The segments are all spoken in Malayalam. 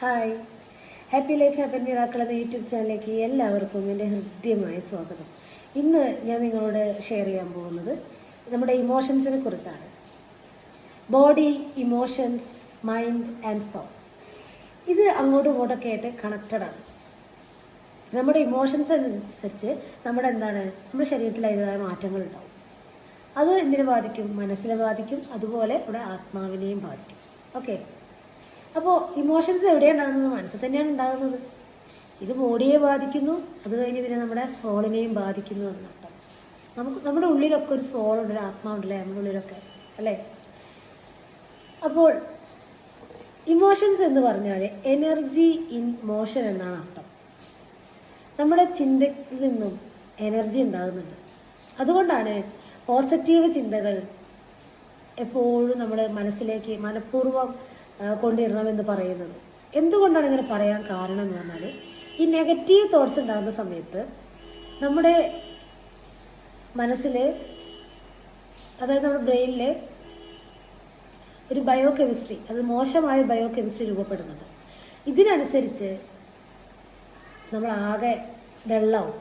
Hi happy life happy miracle എന്ന യൂട്യൂബ് ചാനലിലേക്ക് എല്ലാവർക്കും എന്റെ ഹൃദ്യമായ സ്വാഗതം. ഇന്ന് ഞാൻ നിങ്ങളോട് ഷെയർ ചെയ്യാൻ പോകുന്നത് നമ്മുടെ ഇമോഷൻസിനെ കുറിച്ചാണ്. Body emotions mind and soul ഇത് അങ്ങോട്ടും ഇങ്ങോട്ടൊക്കെ ആയിട്ട് കണക്റ്റഡ് ആണ്. നമ്മുടെ ഇമോഷൻസ് അനുസരിച്ച് നമ്മുടെ എന്താണ് നമ്മുടെ ശരീരത്തിൽ അതിന്റെതായ മാറ്റങ്ങൾ ഉണ്ടാവും. അത് എന്തിനെ ബാധിക്കും? മനസ്സിനെ ബാധിക്കും. അതുപോലെ നമ്മുടെ ആത്മാവിനെയും ബാധിക്കും. ഓക്കെ അപ്പോൾ ഇമോഷൻസ് എവിടെയാണ് ഉണ്ടാകുന്നത് മനസ്സിൽ തന്നെയാണ് ഉണ്ടാകുന്നത്. ഇത് ബോഡിയെ ബാധിക്കുന്നു. അത് കഴിഞ്ഞ് പിന്നെ നമ്മുടെ സോളിനെയും ബാധിക്കുന്നു എന്നർത്ഥം. നമുക്ക് നമ്മുടെ ഉള്ളിലൊക്കെ ഒരു സോളുണ്ട് ഒരു ആത്മാവുണ്ടല്ലേ? നമ്മുടെ ഉള്ളിലൊക്കെ അല്ലേ? അപ്പോൾ ഇമോഷൻസ് എന്ന് പറഞ്ഞാൽ എനർജി ഇൻ മോഷൻ എന്നാണ് അർത്ഥം. നമ്മുടെ ചിന്തയിൽ നിന്നും എനർജി ഉണ്ടാകുന്നുണ്ട്. അതുകൊണ്ടാണ് പോസിറ്റീവ് ചിന്തകൾ എപ്പോഴും നമ്മുടെ മനസ്സിലേക്ക് മനഃപൂർവം കൊണ്ടിടണമെന്ന് പറയുന്നത്. എന്തുകൊണ്ടാണ് ഇങ്ങനെ പറയാൻ കാരണം എന്ന് പറഞ്ഞാൽ ഈ നെഗറ്റീവ് തോട്ട്സ് ഉണ്ടാകുന്ന സമയത്ത് നമ്മുടെ മനസ്സിൽ അതായത് നമ്മുടെ ബ്രെയിനിലെ ഒരു ബയോ കെമിസ്ട്രി അത് മോശമായ ബയോ കെമിസ്ട്രി രൂപപ്പെടുന്നുണ്ട്. ഇതിനനുസരിച്ച് നമ്മൾ ആകെ ഡള്ളാവും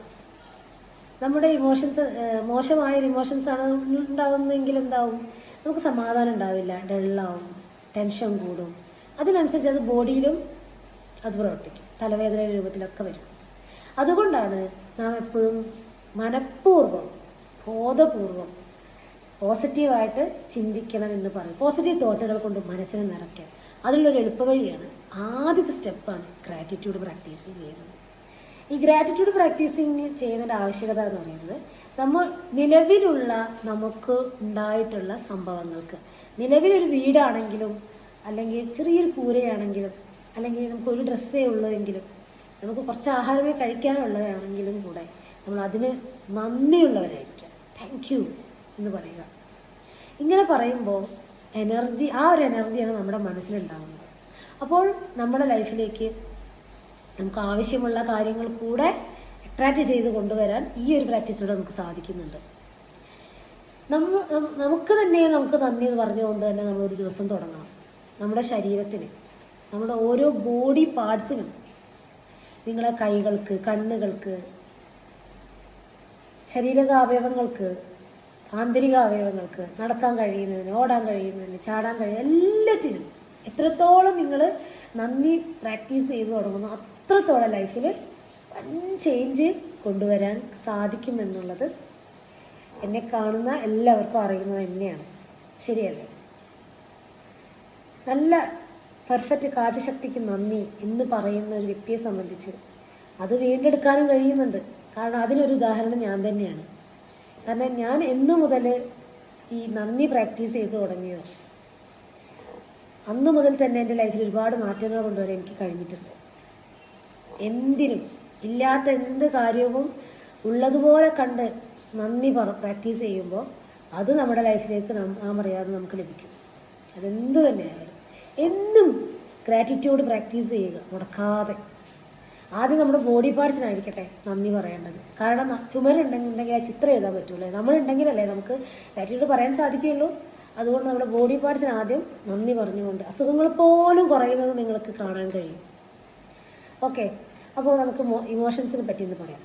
നമ്മുടെ ഇമോഷൻസ് മോശമായ ഇമോഷൻസ് ആണ് ഉണ്ടാകുന്നതെങ്കിൽ എന്താവും? നമുക്ക് സമാധാനം ഉണ്ടാവില്ല. ഡള്ളാവും ടെൻഷൻ കൂടും. അതിനനുസരിച്ച് അത് ബോഡിയിലും അത് പ്രവർത്തിക്കും. തലവേദന രൂപത്തിലൊക്കെ വരും. അതുകൊണ്ടാണ് നാം എപ്പോഴും മനഃപൂർവം ബോധപൂർവം പോസിറ്റീവായിട്ട് ചിന്തിക്കണം എന്ന് പറയും പോസിറ്റീവ് തോട്ടുകൾ കൊണ്ട് മനസ്സിനെ നിറയ്ക്കാൻ അതിനുള്ളൊരു എളുപ്പവഴിയാണ് ആദ്യത്തെ സ്റ്റെപ്പാണ് ഗ്രാറ്റിറ്റ്യൂഡ് പ്രാക്ടീസ് ചെയ്യുന്നത്. ഈ ഗ്രാറ്റിറ്റ്യൂഡ് പ്രാക്ടീസിങ് ചെയ്യുന്നതിന്റെ ആവശ്യകത എന്ന് പറയുന്നത് നമ്മൾ നിലവിലുള്ള നമുക്ക് ഉണ്ടായിട്ടുള്ള സംഭവങ്ങൾക്ക് നിലവിലൊരു വീടാണെങ്കിലും അല്ലെങ്കിൽ ചെറിയൊരു കൂരയാണെങ്കിലും അല്ലെങ്കിൽ നമുക്ക് ഒരു ഡ്രസ്സേ ഉള്ളൂ എങ്കിലും നമുക്ക് കുറച്ച് ആഹാരമേ കഴിക്കാനുള്ളതാണെങ്കിലും കൂടെ നമ്മൾ അതിന് നന്ദിയുള്ളവരായിരിക്കാം. താങ്ക് യു എന്ന് പറയുക. ഇങ്ങനെ പറയുമ്പോൾ എനർജി ആ ഒരു എനർജിയാണ് നമ്മുടെ മനസ്സിലുണ്ടാകുന്നത് അപ്പോൾ നമ്മുടെ ലൈഫിലേക്ക് നമുക്ക് ആവശ്യമുള്ള കാര്യങ്ങൾ കൂടെ അട്രാക്റ്റ് ചെയ്ത് കൊണ്ടുവരാൻ ഈ ഒരു പ്രാക്ടീസിലൂടെ നമുക്ക് സാധിക്കുന്നുണ്ട്. നമ്മൾ നമുക്ക് തന്നെ നമുക്ക് നന്ദി എന്ന് പറഞ്ഞുകൊണ്ട് തന്നെ നമ്മൾ ഒരു ദിവസം തുടങ്ങണം. നമ്മുടെ ശരീരത്തിന് നമ്മുടെ ഓരോ ബോഡി പാർട്സിനും നിങ്ങളെ കൈകൾക്ക് കണ്ണുകൾക്ക് ശരീരക അവയവങ്ങൾക്ക് ആന്തരിക അവയവങ്ങൾക്ക് നടക്കാൻ കഴിയുന്നതിന് ഓടാൻ കഴിയുന്നതിന് ചാടാൻ കഴിയുന്ന എല്ലാറ്റിനും എത്രത്തോളം നിങ്ങൾ നന്ദി പ്രാക്ടീസ് ചെയ്ത് തുടങ്ങുന്നു അത്രത്തോളം ലൈഫിൽ വൻ ചേഞ്ച് കൊണ്ടുവരാൻ സാധിക്കുമെന്നുള്ളത് എന്നെ കാണുന്ന എല്ലാവർക്കും അറിയുന്നത് തന്നെയാണ്. ശരിയല്ലേ? നല്ല പെർഫെക്റ്റ് കാഴ്ചശക്തിക്ക് നന്ദി എന്ന് പറയുന്ന ഒരു വ്യക്തിയെ സംബന്ധിച്ച്. അത് വീണ്ടെടുക്കാനും കഴിയുന്നുണ്ട്. കാരണം അതിനൊരു ഉദാഹരണം ഞാൻ തന്നെയാണ്. കാരണം ഞാൻ എന്നു മുതൽ ഈ നന്ദി പ്രാക്ടീസ് ചെയ്ത് തുടങ്ങിയോ അന്ന് മുതൽ തന്നെ എന്റെ ലൈഫിൽ ഒരുപാട് മാറ്റങ്ങൾ കൊണ്ടുവരാൻ എനിക്ക് കഴിഞ്ഞിട്ടുണ്ട്. എന്തിനും ഇല്ലാത്ത എന്ത് കാര്യവും ഉള്ളതുപോലെ കണ്ട് നന്ദി പറ പ്രാക്ടീസ് ചെയ്യുമ്പോൾ അത് നമ്മുടെ ലൈഫിലേക്ക് നാം അറിയാതെ നമുക്ക് ലഭിക്കും. അതെന്ത് തന്നെയായാലും. എന്നും ഗ്രാറ്റിറ്റ്യൂഡ് പ്രാക്ടീസ് ചെയ്യുക. മുടക്കാതെ. ആദ്യം നമ്മുടെ ബോഡി പാർട്സിനായിരിക്കട്ടെ നന്ദി പറയേണ്ടത്. കാരണം ചുമരുണ്ടെങ്കിൽ ആ ചിത്രം എഴുതാൻ പറ്റുള്ളൂ നമ്മളുണ്ടെങ്കിലല്ലേ നമുക്ക് ഗ്രാറ്റിറ്റ്യൂഡ് പറയാൻ സാധിക്കുകയുള്ളൂ അതുകൊണ്ട് നമ്മുടെ ബോഡി പാർട്സിന് ആദ്യം നന്ദി പറഞ്ഞുകൊണ്ട് അസുഖങ്ങൾ പോലും കുറയുന്നത് നിങ്ങൾക്ക് കാണാൻ കഴിയും. ഓക്കെ അപ്പോൾ നമുക്ക് ഇമോഷൻസിനെ പറ്റി എന്ന് പറയാം.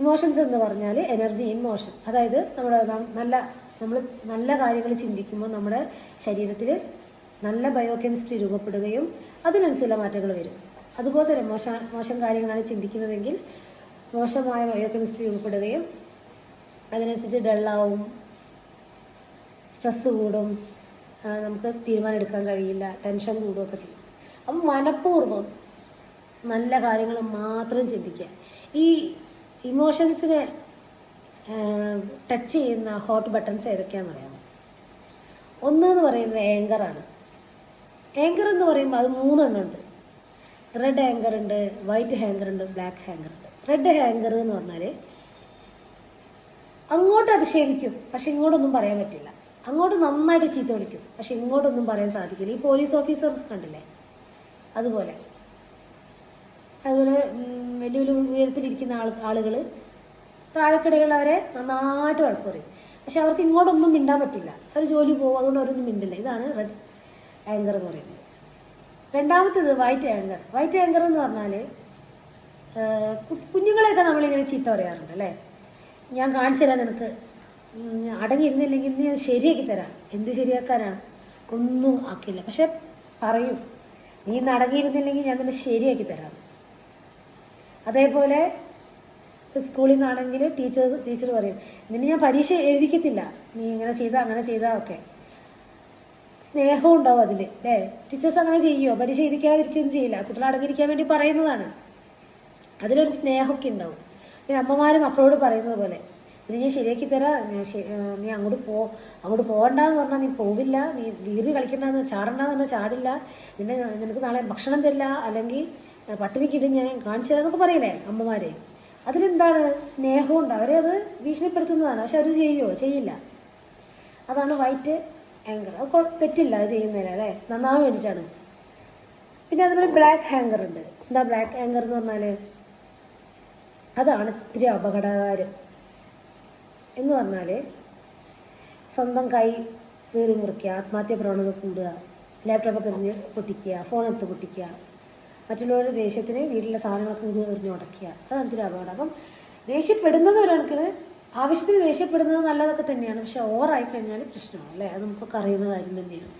ഇമോഷൻസ് എന്ന് പറഞ്ഞാൽ എനർജി ഇൻ മോഷൻ അതായത് നമ്മൾ നല്ല നമ്മൾ നല്ല കാര്യങ്ങൾ ചിന്തിക്കുമ്പോൾ നമ്മുടെ ശരീരത്തിൽ നല്ല ബയോ കെമിസ്ട്രി രൂപപ്പെടുകയും അതിനനുസരിച്ചുള്ള മാറ്റങ്ങൾ വരും. അതുപോലെ തന്നെ മോശ മോശം കാര്യങ്ങളാണ് ചിന്തിക്കുന്നതെങ്കിൽ മോശമായ ബയോ കെമിസ്ട്രി രൂപപ്പെടുകയും അതിനനുസരിച്ച് ഡള്ളാവും സ്ട്രെസ് കൂടും നമുക്ക് തീരുമാനം എടുക്കാൻ കഴിയില്ല ടെൻഷൻ കൂടുകയൊക്കെ ചെയ്യും. അപ്പം മനഃപൂർവം നല്ല കാര്യങ്ങൾ മാത്രം ചിന്തിക്കുക. ഈ ഇമോഷൻസിനെ ടച്ച് ചെയ്യുന്ന ഹോട്ട് ബട്ടൺസ് ഏതൊക്കെയാണെന്ന് അറിയാമോ? ഒന്ന് എന്ന് പറയുന്നത് ആണ്. ഏങ്കർ എന്ന് പറയുമ്പോൾ അത് മൂന്നെണ്ണം ഉണ്ട് റെഡ് ഹാങ്കർ ഉണ്ട് വൈറ്റ് ഹാങ്കർ ഉണ്ട് ബ്ലാക്ക് ഹാങ്കർ ഉണ്ട്. റെഡ് ഹാങ്കർ എന്ന് പറഞ്ഞാൽ അങ്ങോട്ട് അതിശയിക്കും പക്ഷെ ഇങ്ങോട്ടൊന്നും പറയാൻ പറ്റില്ല. അങ്ങോട്ട് നന്നായിട്ട് ചീത്ത വിളിക്കും പക്ഷെ ഇങ്ങോട്ടൊന്നും പറയാൻ സാധിക്കില്ല. ഈ പോലീസ് ഓഫീസേഴ്സ് കണ്ടില്ലേ? അതുപോലെ. അതുപോലെ വലിയ വലിയ ഉയരത്തിലിരിക്കുന്ന ആൾ ആളുകൾ താഴെക്കിടയിലുള്ളവരെ നന്നായിട്ട് വഴക്ക് പറയും പക്ഷെ അവർക്ക് ഇങ്ങോട്ടൊന്നും മിണ്ടാൻ പറ്റില്ല. അവർ ജോലി പോകും അതുകൊണ്ട് അവരൊന്നും മിണ്ടില്ല. ഇതാണ് റെഡ് ആങ്കർ എന്ന് പറയുന്നത്. രണ്ടാമത്തേത് വൈറ്റ് ആങ്കർ വൈറ്റ് ആങ്കർ എന്ന് പറഞ്ഞാൽ കുഞ്ഞുങ്ങളെയൊക്കെ നമ്മളിങ്ങനെ ചീത്ത പറയാറുണ്ട് അല്ലേ? ഞാൻ കാണിച്ചു തരാം നിനക്ക്. അടങ്ങിയിരുന്നില്ലെങ്കിൽ ഞാൻ ശരിയാക്കി തരാം. എന്ത് ശരിയാക്കാനാ? ഒന്നും ആക്കില്ല പക്ഷെ പറയും നീ ഇന്ന് അടങ്ങിയിരുന്നില്ലെങ്കിൽ ഞാൻ നിന്നെ ശരിയാക്കി തരാം. അതേപോലെ സ്കൂളിൽ നിന്നാണെങ്കിൽ ടീച്ചേഴ്സ് ടീച്ചർ പറയും നിന്നെ ഞാൻ പരീക്ഷ എഴുതിക്കത്തില്ല. നീ ഇങ്ങനെ ചെയ്താൽ അങ്ങനെ ചെയ്താൽ ഒക്കെ. സ്നേഹം ഉണ്ടാവും അതിൽ അല്ലേ? ടീച്ചേഴ്സ് അങ്ങനെ ചെയ്യുമോ പരീക്ഷ എഴുതിക്കാതിരിക്കുകയും ചെയ്യില്ല. കുട്ടികൾ അടങ്ങിയിരിക്കാൻ വേണ്ടി പറയുന്നതാണ്. അതിലൊരു സ്നേഹമൊക്കെ ഉണ്ടാവും. പിന്നെ അമ്മമാർ മക്കളോട് പറയുന്നത് പോലെ ഇത് ഞാൻ ശരിയാക്കി തരാം. നീ അങ്ങോട്ട് പോ. അങ്ങോട്ട് പോകണ്ടെന്ന് പറഞ്ഞാൽ നീ പോവില്ല. നീ വീതി കളിക്കണ്ടെന്ന് ചാടണ്ടെന്ന് പറഞ്ഞാൽ ചാടില്ല. നിന്നെ നിനക്ക് നാളെ ഭക്ഷണം തരില്ല. അല്ലെങ്കിൽ പട്ടിണിക്കിട്ട് ഞാൻ കാണിച്ചു തരാന്നൊക്കെ പറയില്ലേ അമ്മമാരെ. അതിലെന്താണ് സ്നേഹമുണ്ട്. അവരെ അത് ഭീഷണിപ്പെടുത്തുന്നതാണ്. പക്ഷെ അവർ ചെയ്യുമോ ചെയ്യില്ല. അതാണ് വൈറ്റ് ആങ്കർ അത് തെറ്റില്ല അത് ചെയ്യുന്നതിന് അല്ലേ? നന്നാവാൻ വേണ്ടിയിട്ടാണ്. പിന്നെ അതുപോലെ ബ്ലാക്ക് ഹാങ്കർ ഉണ്ട്. എന്താ ബ്ലാക്ക് ഹാങ്കർ എന്ന് പറഞ്ഞാൽ അതാണ് ഇത്തിരി അപകടകാരം. എന്ന് പറഞ്ഞാൽ സ്വന്തം കൈ കീറി മുറിക്കുക ആത്മഹത്യ പ്രവണത കൂടുക ലാപ്ടോപ്പൊക്കെ എറിഞ്ഞ് പൊട്ടിക്കുക ഫോൺ എടുത്ത് പൊട്ടിക്കുക മറ്റുള്ളവരുടെ ദേഷ്യത്തിന് വീട്ടിലെ സാധനങ്ങളൊക്കെ ഇത് എറിഞ്ഞ് ഉടക്കുക അതാണ് ഇത്തിരി അപകടം. അപ്പം ദേഷ്യപ്പെടുന്നത് ഒരാൾക്ക് ആവശ്യത്തിന് ദേഷ്യപ്പെടുന്നത് നല്ലതൊക്കെ തന്നെയാണ്. പക്ഷെ ഓവറായി കഴിഞ്ഞാൽ പ്രശ്നമാണ് അല്ലേ? അത് നമുക്കൊക്കെ അറിയുന്ന കാര്യം തന്നെയാണ്.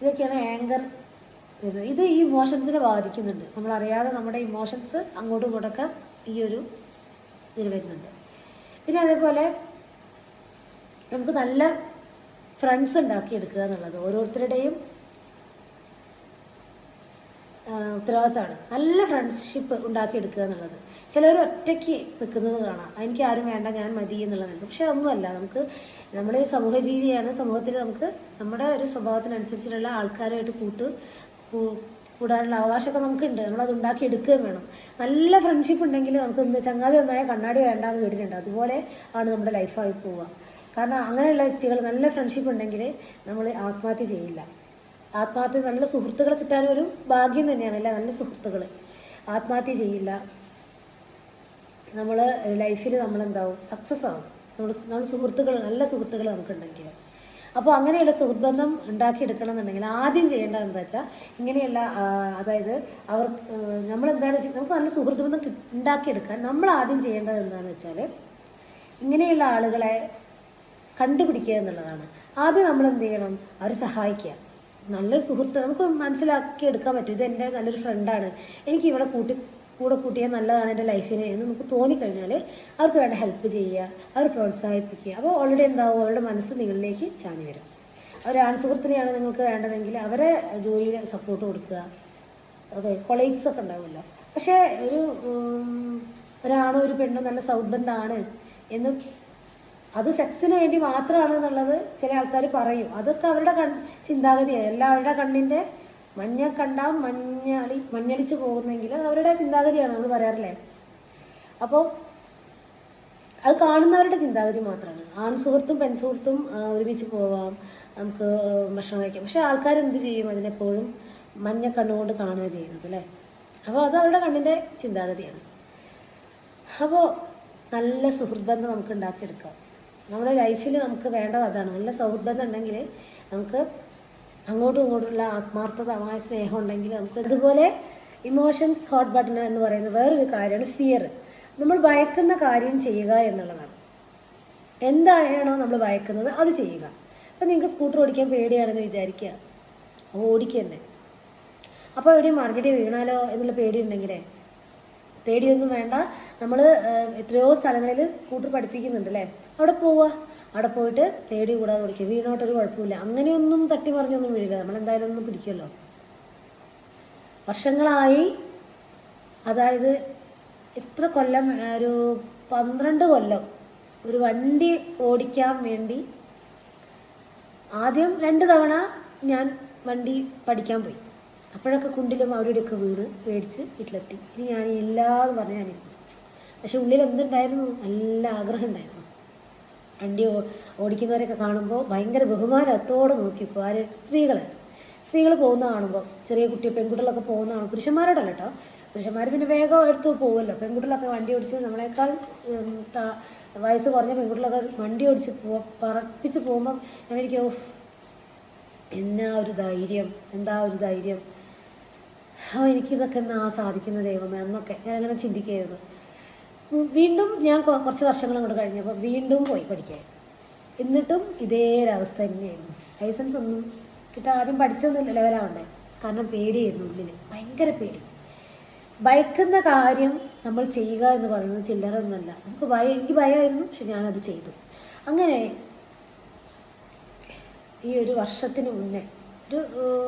ഇതൊക്കെയാണ് ആങ്കർ വരുന്നത്. ഇത് ഈ ഇമോഷൻസിനെ ബാധിക്കുന്നുണ്ട്. നമ്മളറിയാതെ നമ്മുടെ ഇമോഷൻസ് അങ്ങോട്ടും ഇങ്ങോട്ടൊക്കെ ഈ ഒരു ഇതിൽ വരുന്നുണ്ട്. പിന്നെ അതേപോലെ നമുക്ക് നല്ല ഫ്രണ്ട്സ് ഉണ്ടാക്കിയെടുക്കുക എന്നുള്ളത്. ഓരോരുത്തരുടെയും ഉത്തരവാദിത്തമാണ്. നല്ല ഫ്രണ്ട്ഷിപ്പ് ഉണ്ടാക്കിയെടുക്കുക എന്നുള്ളത്. ചിലർ ഒറ്റയ്ക്ക് നിൽക്കുന്നത് കാണാം. എനിക്ക് ആരും വേണ്ട ഞാൻ മതി എന്നുള്ളതാണ് പക്ഷെ ഒന്നുമല്ല നമുക്ക് നമ്മൾ സമൂഹജീവിയാണ് സമൂഹത്തിൽ നമുക്ക് നമ്മുടെ ഒരു സ്വഭാവത്തിനനുസരിച്ചിട്ടുള്ള ആൾക്കാരുമായിട്ട് കൂട്ട് കൂടാനുള്ള അവകാശമൊക്കെ നമുക്കുണ്ട്. നമ്മളത് ഉണ്ടാക്കി എടുക്കുകയും വേണം. നല്ല ഫ്രണ്ട്ഷിപ്പ് ഉണ്ടെങ്കിൽ നമുക്ക് ഇന്ന് ചങ്ങാതി ഒന്നായ കണ്ണാടി വേണ്ട എന്ന് കേട്ടിട്ടുണ്ട്. അതുപോലെ ആണ് നമ്മുടെ ലൈഫായി പോവുക. കാരണം അങ്ങനെയുള്ള വ്യക്തികൾ നല്ല ഫ്രണ്ട്ഷിപ്പ് ഉണ്ടെങ്കിൽ നമ്മൾ ആത്മഹത്യ ചെയ്യില്ല. ആത്മഹത്യ നല്ല സുഹൃത്തുക്കളെ കിട്ടാൻ ഒരു ഭാഗ്യം തന്നെയാണ് അല്ലേ? നല്ല സുഹൃത്തുക്കൾ ആത്മഹത്യ ചെയ്യില്ല. നമ്മൾ ലൈഫിൽ നമ്മളെന്താവും? സക്സസ് ആവും. നമ്മൾ നമ്മൾ സുഹൃത്തുക്കൾ നല്ല സുഹൃത്തുക്കൾ നമുക്കുണ്ടെങ്കിൽ അപ്പോൾ അങ്ങനെയുള്ള സുഹൃത്ബന്ധം ഉണ്ടാക്കിയെടുക്കണം എന്നുണ്ടെങ്കിൽ ആദ്യം ചെയ്യേണ്ടത് എന്താ വെച്ചാൽ ഇങ്ങനെയുള്ള അതായത് അവർ നമ്മളെന്താണ് എന്താണ് നമുക്ക് നല്ല സുഹൃത്ബന്ധം ഉണ്ടാക്കിയെടുക്കാൻ നമ്മൾ ആദ്യം ചെയ്യേണ്ടത് എന്താണെന്ന് വെച്ചാൽ ഇങ്ങനെയുള്ള ആളുകളെ കണ്ടുപിടിക്കുക എന്നുള്ളതാണ്. ആദ്യം നമ്മൾ എന്ത് ചെയ്യണം? അവരെ സഹായിക്കുക. നല്ലൊരു സുഹൃത്ത് നമുക്ക് മനസ്സിലാക്കി എടുക്കാൻ പറ്റും. ഇത് എന്റെ നല്ലൊരു ഫ്രണ്ടാണ് എനിക്ക് ഇവിടെ കൂട്ടി കൂടെ കൂട്ടിയാൽ നല്ലതാണ് എന്റെ ലൈഫിന് എന്ന് നമുക്ക് തോന്നിക്കഴിഞ്ഞാൽ അവർക്ക് വേണ്ട ഹെൽപ്പ് ചെയ്യുക അവർ പ്രോത്സാഹിപ്പിക്കുക. അപ്പോൾ ഓൾറെഡി എന്താവും? അവരുടെ മനസ്സ് നിങ്ങളിലേക്ക് ചാഞ്ഞു വരും. ഒരു ആൺസുഹൃത്തിനെയാണ് നിങ്ങൾക്ക് വേണ്ടതെങ്കിൽ അവരെ ജോലിയിൽ സപ്പോർട്ട് കൊടുക്കുക. ഓക്കെ കൊളീഗ്സ് ഒക്കെ ഉണ്ടാവുമല്ലോ. പക്ഷേ ഒരു ഒരാണോ ഒരു പെണ്ണോ നല്ല സൗബന്ധമാണ് എന്ന് അത് സെക്സിന് വേണ്ടി മാത്രമാണ് എന്നുള്ളത് ചില ആൾക്കാർ പറയും. അതൊക്കെ അവരുടെ കൺ ചിന്താഗതിയാണ് എല്ലാവരുടെ കണ്ണിന്റെ മഞ്ഞ കണ്ടാൽ മഞ്ഞളി മഞ്ഞളിച്ച് പോകുന്നെങ്കിൽ അത് അവരുടെ ചിന്താഗതിയാണ്. നമ്മൾ പറയാറില്ലേ? അപ്പോൾ അത് കാണുന്നവരുടെ ചിന്താഗതി മാത്രമാണ് ആൺ സുഹൃത്തും പെൺ സുഹൃത്തും ഒരുമിച്ച് പോവാം. നമുക്ക് ഭക്ഷണം കഴിക്കാം. പക്ഷെ ആൾക്കാർ എന്ത് ചെയ്യും? അതിനെപ്പോഴും മഞ്ഞ കണ്ണുകൊണ്ട് കാണുക ചെയ്യുന്നത് അല്ലേ? അപ്പോൾ അത് അവരുടെ കണ്ണിന്റെ ചിന്താഗതിയാണ്. അപ്പോൾ നല്ല സുഹൃത്ത് ബന്ധം നമുക്ക് ഉണ്ടാക്കിയെടുക്കാം. നമ്മുടെ ലൈഫിൽ നമുക്ക് വേണ്ടത് അതാണ്. നല്ല സൗഹൃദം ഉണ്ടെങ്കിൽ നമുക്ക് അങ്ങോട്ടും ഇങ്ങോട്ടുള്ള ആത്മാർത്ഥതമായ സ്നേഹം ഉണ്ടെങ്കിൽ നമുക്ക് അതുപോലെ ഇമോഷൻസ് ഹോട്ട് ബട്ടൺ എന്ന് പറയുന്ന വേറൊരു കാര്യമാണ് ഫിയർ നമ്മൾ ഭയക്കുന്ന കാര്യം ചെയ്യുക എന്നുള്ളതാണ്. എന്താണോ നമ്മൾ ഭയക്കുന്നത് അത് ചെയ്യുക. അപ്പം നിങ്ങൾക്ക് സ്കൂട്ടർ ഓടിക്കാൻ പേടിയാണെന്ന് വിചാരിക്കുക. ഓടിക്കുക തന്നെ അപ്പോൾ എവിടെയും മാർക്കറ്റിൽ വീണാലോ എന്നുള്ള പേടി ഉണ്ടെങ്കിലേ പേടിയൊന്നും വേണ്ട. നമ്മൾ എത്രയോ സ്ഥലങ്ങളിൽ സ്കൂട്ടർ പഠിപ്പിക്കുന്നുണ്ട് അല്ലേ? അവിടെ പോവുക അവിടെ പോയിട്ട് പേടി കൂടാതെ ഓടിക്കുക വീണോട്ടൊരു കുഴപ്പമില്ല. അങ്ങനെയൊന്നും തട്ടി മറിഞ്ഞൊന്നും വീഴില്ല നമ്മൾ എന്തായാലും ഒന്നും പിടിക്കുമല്ലോ. വർഷങ്ങളായി അതായത് എത്ര കൊല്ലം ഒരു പന്ത്രണ്ട് കൊല്ലം ഒരു വണ്ടി ഓടിക്കാൻ വേണ്ടി ആദ്യം രണ്ട് തവണ ഞാൻ വണ്ടി പഠിക്കാൻ പോയി. അപ്പോഴൊക്കെ കുണ്ടിലും അവിടെ ഇവിടെയൊക്കെ വീണ് പേടിച്ച് വീട്ടിലെത്തി. ഇനി ഞാൻ ഇല്ലാന്ന് പറഞ്ഞ് ഞാനിരുന്നു പക്ഷെ ഉള്ളിൽ എന്തുണ്ടായിരുന്നു നല്ല ആഗ്രഹം ഉണ്ടായിരുന്നു വണ്ടി ഓ- ഓടിക്കുന്നവരൊക്കെ കാണുമ്പോൾ ഭയങ്കര ബഹുമാനത്തോടെ നോക്കിപ്പോൾ ആര്? സ്ത്രീകൾ സ്ത്രീകൾ പോകുന്ന കാണുമ്പോൾ ചെറിയ കുട്ടി പെൺകുട്ടികളൊക്കെ പോകുന്ന കാണുമ്പോൾ പുരുഷന്മാരോടല്ല കേട്ടോ പുരുഷന്മാർ പിന്നെ വേഗം എടുത്ത് പോകുമല്ലോ പെൺകുട്ടികളൊക്കെ വണ്ടി ഓടിച്ച് നമ്മളെക്കാൾ വയസ്സ് കുറഞ്ഞ പെൺകുട്ടികളൊക്കെ വണ്ടി ഓടിച്ച് പോ പറപ്പിച്ച് പോകുമ്പം എനിക്ക് ഓഫ് എന്നാ ഒരു ധൈര്യം എന്താ ഒരു ധൈര്യം? ഓ എനിക്കിതൊക്കെ എന്നാ സാധിക്കുന്ന ദൈവമേ എന്നൊക്കെ ഞാൻ അങ്ങനെ ചിന്തിക്കുകയായിരുന്നു. വീണ്ടും ഞാൻ കുറച്ച് വർഷങ്ങളും കൂടെ കഴിഞ്ഞപ്പോൾ വീണ്ടും പോയി പഠിക്കാൻ. എന്നിട്ടും ഇതേ ഒരവസ്ഥ തന്നെയായിരുന്നു. ലൈസൻസ് ഒന്നും കിട്ടാൻ ആദ്യം പഠിച്ചൊന്നും ലെവലാവണ്ടേ. കാരണം പേടിയായിരുന്നു ഉള്ളിൽ ഭയങ്കര പേടി. ഭയക്കുന്ന കാര്യം നമ്മൾ ചെയ്യുക എന്ന് പറയുന്നത് ചില്ലറ ഒന്നുമല്ല നമുക്ക് ഭയം എനിക്ക് ഭയമായിരുന്നു പക്ഷെ ഞാനത് ചെയ്തു. അങ്ങനെ ഈ ഒരു വർഷത്തിന് മുന്നേ ഒരു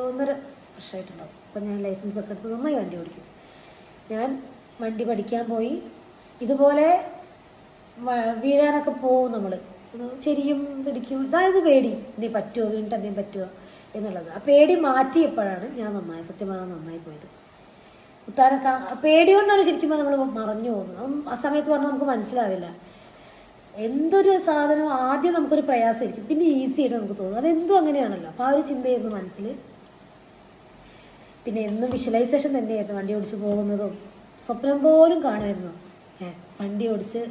ഒന്നര വർഷമായിട്ടുണ്ടാവും അപ്പം ഞാൻ ലൈസൻസ് ഒക്കെ എടുത്ത് നന്നായി വണ്ടി ഓടിക്കും. ഞാൻ വണ്ടി പഠിക്കാൻ പോയി. ഇതുപോലെ വീഴാനൊക്കെ പോവും നമ്മൾ ചെരിയും പിടിക്കും. ഇതായത് പേടി. നീ പറ്റുമോ വീണ്ടും എന്തെങ്കിലും പറ്റുമോ എന്നുള്ളത്. ആ പേടി മാറ്റിയപ്പോഴാണ് ഞാൻ നന്നായി സത്യമാണ് നന്നായി പോയത്. കുത്താനൊക്കെ പേടി കൊണ്ടാണ് ശരിക്കും നമ്മൾ മറഞ്ഞു പോകുന്നത്. ആ സമയത്ത് പറഞ്ഞാൽ നമുക്ക് മനസ്സിലാവില്ല. എന്തൊരു സാധനം ആദ്യം നമുക്കൊരു പ്രയാസമായിരിക്കും. പിന്നെ ഈസി ആയിട്ട് നമുക്ക് തോന്നും. അതെന്തും അങ്ങനെയാണല്ലോ. അപ്പോൾ ആ ഒരു ചിന്തയായിരുന്നു മനസ്സിൽ പിന്നെ എന്നും വിഷ്വലൈസേഷൻ തന്നെയായിരുന്നു വണ്ടി ഓടിച്ച് പോകുന്നതും. സ്വപ്നം പോലും കാണുമായിരുന്നു. വണ്ടി ഓടിച്ച്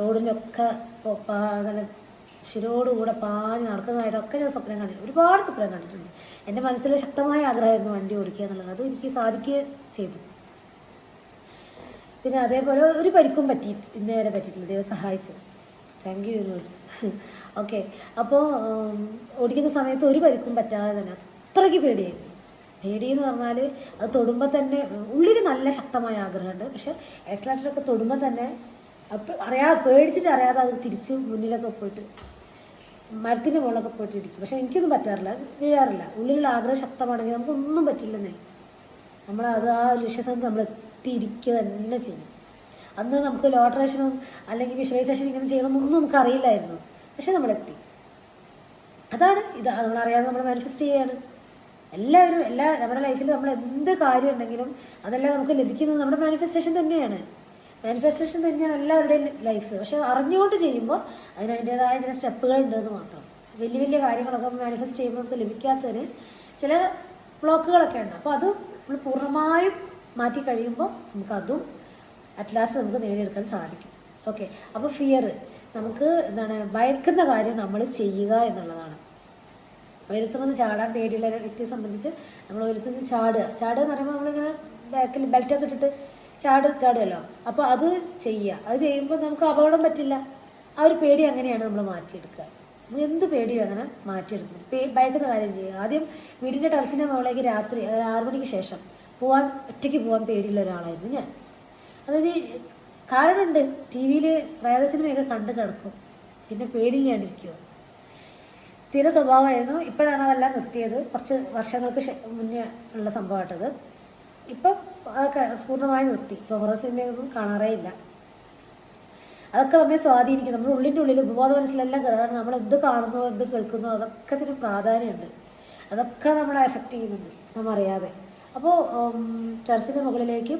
റോഡിലൊക്കെ അങ്ങനെ ശിരോടുകൂടെ പാഞ്ഞ് നടക്കുന്നതായിട്ടൊക്കെ ഞാൻ സ്വപ്നം കണ്ടിട്ടുണ്ട്. ഒരുപാട് സ്വപ്നം കണ്ടിട്ടുണ്ട്. എന്റെ മനസ്സിൽ ശക്തമായ ആഗ്രഹമായിരുന്നു വണ്ടി ഓടിക്കുക എന്നുള്ളത്. അത് എനിക്ക് സാധിക്കുകയും ചെയ്തു. പിന്നെ അതേപോലെ ഒരു പരിക്കും പറ്റി ഇന്നേ വരെ പറ്റിയിട്ടില്ല. ദൈവം സഹായിച്ചു. താങ്ക് യു യൂണിവേഴ്സ് ഓക്കെ അപ്പോൾ ഓടിക്കുന്ന സമയത്ത് ഒരു പരിക്കും പറ്റാതെ തന്നെ അത്രയ്ക്ക് പേടിയായിരുന്നു. പേടി എന്ന് പറഞ്ഞാൽ അത് തൊടുമ്പോൾ തന്നെ ഉള്ളിൽ നല്ല ശക്തമായ ആഗ്രഹമുണ്ട്. പക്ഷെ ആക്സിലേറ്ററൊക്കെ തൊടുമ്പോൾ തന്നെ അപ്പം അറിയാതെ പേടിച്ചിട്ട് അറിയാതെ അത് തിരിച്ച് മുന്നിലൊക്കെ പോയിട്ട് മരത്തിന്റെ മുകളിലൊക്കെ പോയിട്ട് ഇടിക്കും. പക്ഷെ എനിക്കൊന്നും പറ്റാറില്ല. വീഴാറില്ല. ഉള്ളിലുള്ള ആഗ്രഹം ശക്തമാണെങ്കിൽ നമുക്കൊന്നും പറ്റില്ലെന്നേ. നമ്മൾ അത് ആ ലക്ഷ്യസ്ഥാനത്ത് നമ്മൾ എത്തിയിരിക്കുക തന്നെ ചെയ്യും. അന്ന് നമുക്ക് ലോട്ടറേഷനും അല്ലെങ്കിൽ വിഷ്വലൈസേഷൻ ഇങ്ങനെ ചെയ്യണമെന്നൊന്നും നമുക്ക് അറിയില്ലായിരുന്നു പക്ഷെ നമ്മളെത്തി. അതാണ് ഇത്. നമ്മളറിയാതെ നമ്മൾ മാനിഫെസ്റ്റ് ചെയ്യാണ്. എല്ലാവരും എല്ലാ നമ്മുടെ ലൈഫിൽ നമ്മൾ എന്ത് കാര്യം ഉണ്ടെങ്കിലും അതെല്ലാം നമുക്ക് ലഭിക്കുന്നത് നമ്മുടെ മാനിഫെസ്റ്റേഷൻ തന്നെയാണ്. മാനിഫെസ്റ്റേഷൻ തന്നെയാണ് എല്ലാവരുടെയും ലൈഫ് പക്ഷെ അറിഞ്ഞുകൊണ്ട് ചെയ്യുമ്പോൾ അതിന് അതിന്റെതായ ചില സ്റ്റെപ്പുകൾ ഉണ്ടെന്ന് മാത്രം. വലിയ വലിയ കാര്യങ്ങളൊക്കെ മാനിഫെസ്റ്റ് ചെയ്യുമ്പോൾ നമുക്ക് ലഭിക്കാത്തതിന് ചില ബ്ലോക്കുകളൊക്കെ ഉണ്ട്. അപ്പോൾ അത് നമ്മൾ പൂർണമായും മാറ്റി കഴിയുമ്പോൾ നമുക്കതും അറ്റ് ലാസ്റ്റ് നമുക്ക് നേടിയെടുക്കാൻ സാധിക്കും. ഓക്കെ അപ്പോൾ ഫിയർ നമുക്ക് എന്താണ് ഭയക്കുന്ന കാര്യം നമ്മൾ ചെയ്യുക എന്നുള്ളതാണ്. ഉയരത്തുമെന്ന് ചാടാൻ പേടിയുള്ള ഒരു വ്യക്തിയെ സംബന്ധിച്ച് നമ്മൾ ഉയരത്തുനിന്ന് ചാടുക. ചാടുക എന്ന് പറയുമ്പോൾ നമ്മളിങ്ങനെ ബാക്കിൽ ബെൽറ്റൊക്കെ ഇട്ടിട്ട് ചാട് ചാടുമല്ലോ അപ്പോൾ അത് ചെയ്യുക. അത് ചെയ്യുമ്പോൾ നമുക്ക് അപകടം പറ്റില്ല. ആ ഒരു പേടി അങ്ങനെയാണ് നമ്മൾ മാറ്റിയെടുക്കുക. എന്ത് പേടിയും അങ്ങനെ മാറ്റിയെടുക്കും പേ ഭയക്കുന്ന കാര്യം ചെയ്യുക. ആദ്യം വീടിന്റെ ടെറസിന്റെ മുകളിലേക്ക് രാത്രി ആറു മണിക്ക് ശേഷം പോവാൻ ഒറ്റയ്ക്ക് പോകാൻ പേടിയുള്ള ഒരാളായിരുന്നു ഞാൻ. അതായത് കാരണമുണ്ട്. ടി വിയിൽ പ്രേത സിനിമയൊക്കെ കണ്ട് കിടക്കും. പിന്നെ പേടിയില്ലാണ്ടിരിക്കുമോ സ്ഥിര സ്വഭാവമായിരുന്നു. ഇപ്പോഴാണ് അതെല്ലാം നിർത്തിയത്. കുറച്ച് വർഷങ്ങൾക്ക് മുന്നേ ഉള്ള സംഭവമായിട്ടത്. ഇപ്പം അതൊക്കെ പൂർണമായി നിർത്തി. ഇപ്പോൾ ഹൊറർ സിനിമയൊന്നും കാണാറേ ഇല്ല. അതൊക്കെ നമ്മെ സ്വാധീനിക്കും. നമ്മുടെ ഉള്ളിന്റെ ഉള്ളിൽ ഉപബോധ മനസ്സിലെല്ലാം കയറാണ് നമ്മൾ എന്ത് കാണുന്നു എന്ത് കേൾക്കുന്നു അതൊക്കെ ഇതിന് പ്രാധാന്യമുണ്ട്. അതൊക്കെ നമ്മളെ എഫക്റ്റ് ചെയ്യുന്നുണ്ട്. നമ്മൾ അറിയാതെ. അപ്പോൾ ടെറസിന്റെ മുകളിലേക്ക്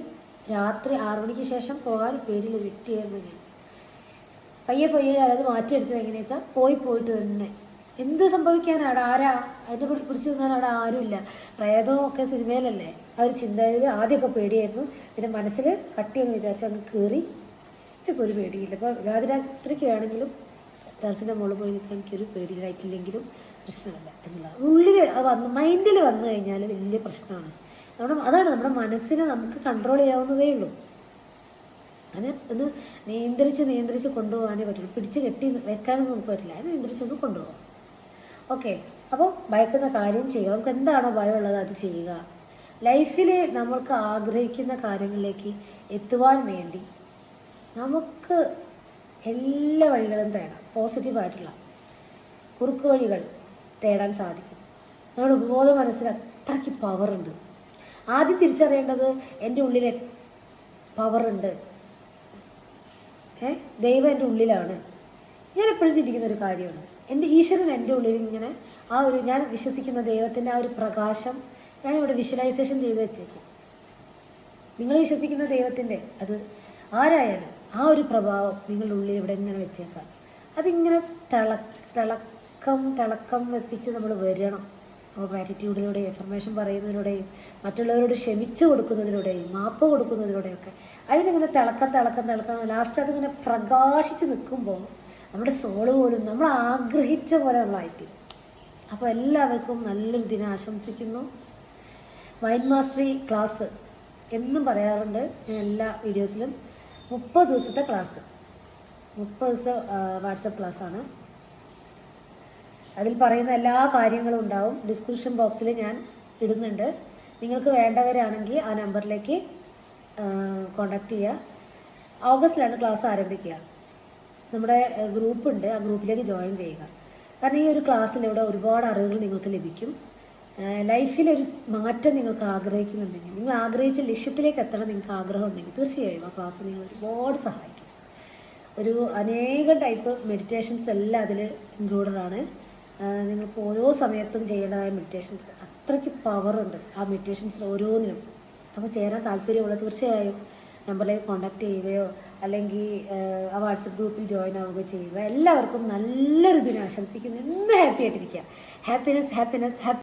രാത്രി ആറു മണിക്ക് ശേഷം പോകാൻ പേടിയുള്ള വ്യക്തിയായിരുന്നു ഞാൻ. പയ്യെ പയ്യെ അത് മാറ്റിയെടുത്തത് എങ്ങനെയാണെന്ന് വെച്ചാൽ പോയി പോയിട്ട് തന്നെ. എന്ത് സംഭവിക്കാനാണ് ആരാ? അതിനെ കുറിച്ച് നിന്നാൽ അവിടെ ആരുമില്ല. പ്രേതവും ഒക്കെ സിനിമയിലല്ലേ? ആ ഒരു ചിന്തയിൽ ആദ്യമൊക്കെ പേടിയായിരുന്നു. പിന്നെ മനസ്സിൽ കട്ടിയെന്ന് വിചാരിച്ച് അങ്ങ് കയറി ഇപ്പോൾ ഒരു പേടിയില്ല. ഇപ്പോൾ രാത്രിക്ക് വേണമെങ്കിലും ടെറസിന്റെ മുകളിൽ പോയി നിൽക്കാൻ എനിക്കൊരു പേടിയിലായിട്ടില്ലെങ്കിലും പ്രശ്നമില്ല എന്നുള്ളത് ഉള്ളിൽ വന്ന് മൈൻഡിൽ വന്നു കഴിഞ്ഞാൽ വലിയ പ്രശ്നമാണ്. നമ്മുടെ അതാണ് നമ്മുടെ മനസ്സിനെ നമുക്ക് കൺട്രോൾ ചെയ്യാവുന്നതേ ഉള്ളൂ. അതിന് ഒന്ന് നിയന്ത്രിച്ച് നിയന്ത്രിച്ച് കൊണ്ടുപോകാനേ പറ്റുള്ളൂ. പിടിച്ച് കെട്ടി വെക്കാനൊന്നും നമുക്ക് പറ്റില്ല. അത് നിയന്ത്രിച്ചൊന്ന് കൊണ്ടുപോകാം. ഓക്കെ. അപ്പോൾ ഭയക്കുന്ന കാര്യം ചെയ്യുക. നമുക്ക് എന്താണോ ഭയമുള്ളത് അത് ചെയ്യുക. ലൈഫിൽ നമ്മൾക്ക് ആഗ്രഹിക്കുന്ന കാര്യങ്ങളിലേക്ക് എത്തുവാൻ വേണ്ടി നമുക്ക് എല്ലാ വഴികളും തേടാം. പോസിറ്റീവായിട്ടുള്ള കുറുക്ക് വഴികൾ തേടാൻ സാധിക്കും. നമ്മുടെ ഉപബോധ മനസ്സിൽ അത്രയ്ക്ക് പവറുണ്ട്. ആദ്യം തിരിച്ചറിയേണ്ടത് എന്റെ ഉള്ളിൽ പവറുണ്ട്. ഏ? ദൈവം എന്റെ ഉള്ളിലാണ്. ഞാൻ എപ്പോഴും ചിന്തിക്കുന്ന ഒരു കാര്യമാണ്. എന്റെ ഈശ്വരൻ എന്റെ ഉള്ളിൽ ഇങ്ങനെ ആ ഒരു ഞാൻ വിശ്വസിക്കുന്ന ദൈവത്തിന്റെ ആ ഒരു പ്രകാശം ഞാനിവിടെ വിഷ്വലൈസേഷൻ ചെയ്ത് വെച്ചേക്കും. നിങ്ങൾ വിശ്വസിക്കുന്ന ദൈവത്തിന്റെ അത് ആരായാലും ആ ഒരു പ്രഭാവം നിങ്ങളുടെ ഉള്ളിൽ ഇവിടെ ഇങ്ങനെ വെച്ചേക്കാം അതിങ്ങനെ തിള തിളക്കം തിളക്കം വെപ്പിച്ച് നമ്മൾ വരണം. അപ്പോൾ ആറ്റിറ്റ്യൂഡിലൂടെയും ഇൻഫർമേഷൻ പറയുന്നതിലൂടെയും മറ്റുള്ളവരോട് ക്ഷമിച്ചു കൊടുക്കുന്നതിലൂടെയും മാപ്പ് കൊടുക്കുന്നതിലൂടെയൊക്കെ അതിനിങ്ങനെ തിളക്കം തിളക്കം തിളക്കം ലാസ്റ്റ് അതിങ്ങനെ പ്രകാശിച്ച് നിൽക്കുമ്പോൾ നമ്മുടെ സോൾ പോലും നമ്മൾ ആഗ്രഹിച്ച പോലെ നമ്മളായിത്തീരും. അപ്പോൾ എല്ലാവർക്കും നല്ലൊരു ദിനം ആശംസിക്കുന്നു. മൈൻഡ് മാസ്റ്ററി ക്ലാസ് എന്നും പറയാറുണ്ട് ഞാൻ എല്ലാ വീഡിയോസിലും മുപ്പത് ദിവസത്തെ ക്ലാസ് മുപ്പത് ദിവസത്തെ വാട്സപ്പ് ക്ലാസ്സാണ് അതിൽ പറയുന്ന എല്ലാ കാര്യങ്ങളും ഉണ്ടാവും. ഡിസ്ക്രിപ്ഷൻ ബോക്സിൽ ഞാൻ ഇടുന്നുണ്ട്. നിങ്ങൾക്ക് വേണ്ടവരാണെങ്കിൽ ആ നമ്പറിലേക്ക് കോണ്ടാക്ട് ചെയ്യുക. ഓഗസ്റ്റിലാണ് ക്ലാസ് ആരംഭിക്കുക. നമ്മുടെ ഗ്രൂപ്പ് ഉണ്ട് ആ ഗ്രൂപ്പിലേക്ക് ജോയിൻ ചെയ്യുക. കാരണം ഈ ഒരു ക്ലാസ്സിലൂടെ ഒരുപാട് അറിവുകൾ നിങ്ങൾക്ക് ലഭിക്കും. ലൈഫിലൊരു മാറ്റം നിങ്ങൾക്ക് ആഗ്രഹിക്കുന്നുണ്ടെങ്കിൽ നിങ്ങൾ ആഗ്രഹിച്ച ലക്ഷ്യത്തിലേക്ക് എത്തണം നിങ്ങൾക്ക് ആഗ്രഹം ഉണ്ടെങ്കിൽ തീർച്ചയായും ആ ക്ലാസ് നിങ്ങൾ ഒരുപാട് സഹായിക്കും. ഒരു അനേകം ടൈപ്പ് മെഡിറ്റേഷൻസ് എല്ലാം അതിൽ ഇൻക്ലൂഡഡ് ആണ്. നിങ്ങൾക്ക് ഓരോ സമയത്തും ചെയ്യേണ്ടതായ മെഡിറ്റേഷൻസ്. അത്രയ്ക്ക് പവറുണ്ട് ആ മെഡിറ്റേഷൻസിൽ ഓരോന്നിനും. അപ്പോൾ ചേരാൻ താല്പര്യമുള്ള തീർച്ചയായും നമ്പറിലേക്ക് കോൺടാക്ട് ചെയ്യുകയോ അല്ലെങ്കിൽ ആ, വാട്സപ്പ് ഗ്രൂപ്പിൽ ജോയിൻ ആവുകയോ ചെയ്യുക. എല്ലാവർക്കും നല്ലൊരു ദിനം ആശംസിക്കുന്നു. ഇന്ന് ഹാപ്പി ആയിട്ടിരിക്കുക. Happiness happiness happy